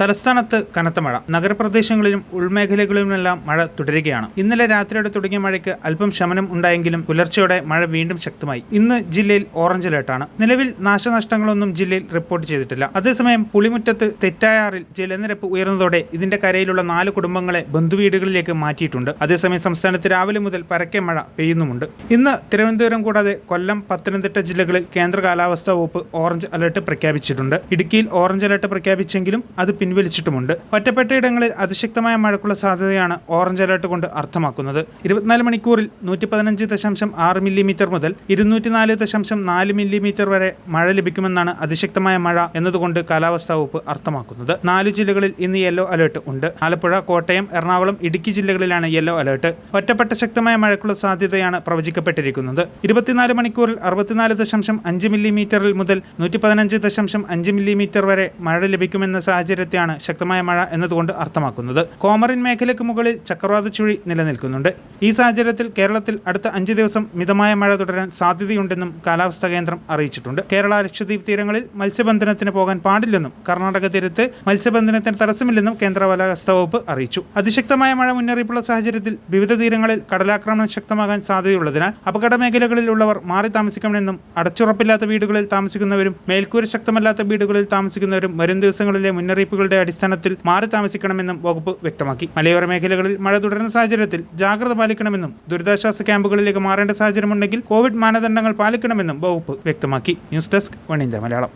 തലസ്ഥാനത്ത് കനത്ത മഴ. നഗരപ്രദേശങ്ങളിലും ഉൾമേഖലകളിലുമെല്ലാം മഴ തുടരുകയാണ്. ഇന്നലെ രാത്രിയോടെ തുടങ്ങിയ മഴയ്ക്ക് അല്പം ശമനം ഉണ്ടായെങ്കിലും പുലർച്ചെയോടെ മഴ വീണ്ടും ശക്തമായി. ഇന്ന് ജില്ലയിൽ ഓറഞ്ച് അലേർട്ടാണ് നിലവിൽ നാശനഷ്ടങ്ങളൊന്നും ജില്ലയിൽ റിപ്പോർട്ട് ചെയ്തിട്ടില്ല. അതേസമയം പുളിമുറ്റത്ത് തെറ്റായാറിൽ ജലനിരപ്പ് ഉയർന്നതോടെ ഇതിന്റെ കരയിലുള്ള നാല് കുടുംബങ്ങളെ ബന്ധുവീടുകളിലേക്ക് മാറ്റിയിട്ടുണ്ട്. അതേസമയം സംസ്ഥാനത്ത് രാവിലെ മുതൽ പരക്കെ മഴ പെയ്യുന്നുമുണ്ട്. ഇന്ന് തിരുവനന്തപുരം കൂടാതെ കൊല്ലം പത്തനംതിട്ട ജില്ലകളിൽ കേന്ദ്ര കാലാവസ്ഥാ വകുപ്പ് ഓറഞ്ച് അലർട്ട് പ്രഖ്യാപിച്ചിട്ടുണ്ട്. ഇടുക്കിയിൽ ഓറഞ്ച് അലർട്ട് പ്രഖ്യാപിച്ചെങ്കിലും അത് പിൻവലിച്ചിട്ടുമുണ്ട്. ഒറ്റപ്പെട്ടയിടങ്ങളിൽ അതിശക്തമായ മഴയ്ക്കുള്ള സാധ്യതയാണ് ഓറഞ്ച് അലർട്ട് കൊണ്ട് അർത്ഥമാക്കുന്നത്. ഇരുപത്തിനാല് മണിക്കൂറിൽ നൂറ്റി പതിനഞ്ച് ദശാംശം ആറ് മില്ലിമീറ്റർ മുതൽ ഇരുന്നൂറ്റിനാല് ദശാംശം നാല് മില്ലിമീറ്റർ വരെ മഴ ലഭിക്കുമെന്നാണ് അതിശക്തമായ മഴ എന്നതുകൊണ്ട് കാലാവസ്ഥാ വകുപ്പ് അർത്ഥമാക്കുന്നത്. നാല് ജില്ലകളിൽ ഇന്ന് യെല്ലോ അലർട്ട് ഉണ്ട്. ആലപ്പുഴ കോട്ടയം എറണാകുളം ഇടുക്കി ജില്ലകളിലാണ് യെല്ലോ അലർട്ട്. ഒറ്റപ്പെട്ട ശക്തമായ മഴയ്ക്കുള്ള സാധ്യതയാണ് പ്രവചിക്കപ്പെട്ടിരിക്കുന്നത്. ഇരുപത്തിനാല് മണിക്കൂറിൽ അറുപത്തിനാല് ദശാംശം അഞ്ച് മില്ലിമീറ്ററിൽ മുതൽ നൂറ്റി പതിനഞ്ച് ദശാംശം അഞ്ച് മില്ലിമീറ്റർ വരെ മഴ ലഭിക്കുമെന്ന സാഹചര്യത്തെയാണ് ശക്തമായ മഴ എന്നതുകൊണ്ട് അർത്ഥമാക്കുന്നത്. കോമറിൻ മേഖലയ്ക്ക് മുകളിൽ ചക്രവാത ചുഴി നിലനിൽക്കുന്നുണ്ട്. ഈ സാഹചര്യത്തിൽ കേരളത്തിൽ അടുത്ത അഞ്ച് ദിവസം മിതമായ മഴ തുടരാൻ സാധ്യതയുണ്ടെന്നും കാലാവസ്ഥാ കേന്ദ്രം അറിയിച്ചിട്ടുണ്ട്. കേരള ലക്ഷദ്വീപ് തീരങ്ങളിൽ മത്സ്യബന്ധനത്തിന് പോകാൻ പാടില്ലെന്നും കർണാടക തീരത്ത് മത്സ്യബന്ധനത്തിന് തടസ്സമില്ലെന്നും കേന്ദ്ര കാലാവസ്ഥാ വകുപ്പ് അറിയിച്ചു. അതിശക്തമായ മഴ മുന്നറിയിപ്പുള്ള സാഹചര്യത്തിൽ വിവിധ തീരങ്ങളിൽ കടലാക്രമണം ശക്തമാകാൻ സാധ്യതയുള്ളതിനാൽ അപകട മേഖലകളിലുള്ളവർ മാറി താമസിക്കണമെന്നും അടച്ചുറപ്പില്ലാത്ത വീടുകളിൽ താമസിക്കുന്നവരും മേൽക്കൂര ശക്തമല്ലാത്ത വീടുകളിൽ താമസിക്കുന്നവരും വരും ദിവസങ്ങളിലെ മുന്നറിയിപ്പുകളുടെ അടിസ്ഥാനത്തിൽ മാറി താമസിക്കണമെന്നും വകുപ്പ് വ്യക്തമാക്കി. മലയോര മേഖലകളിൽ മഴ തുടരുന്ന സാഹചര്യത്തിൽ ജാഗ്രത പാലിക്കണമെന്നും ദുരിതാശ്വാസ ക്യാമ്പുകളിലേക്ക് മാറേണ്ട സാഹചര്യമുണ്ടെങ്കിൽ കോവിഡ് മാനദണ്ഡങ്ങൾ പാലിക്കണമെന്നും വകുപ്പ് വ്യക്തമാക്കി. News desk one India Malayalam.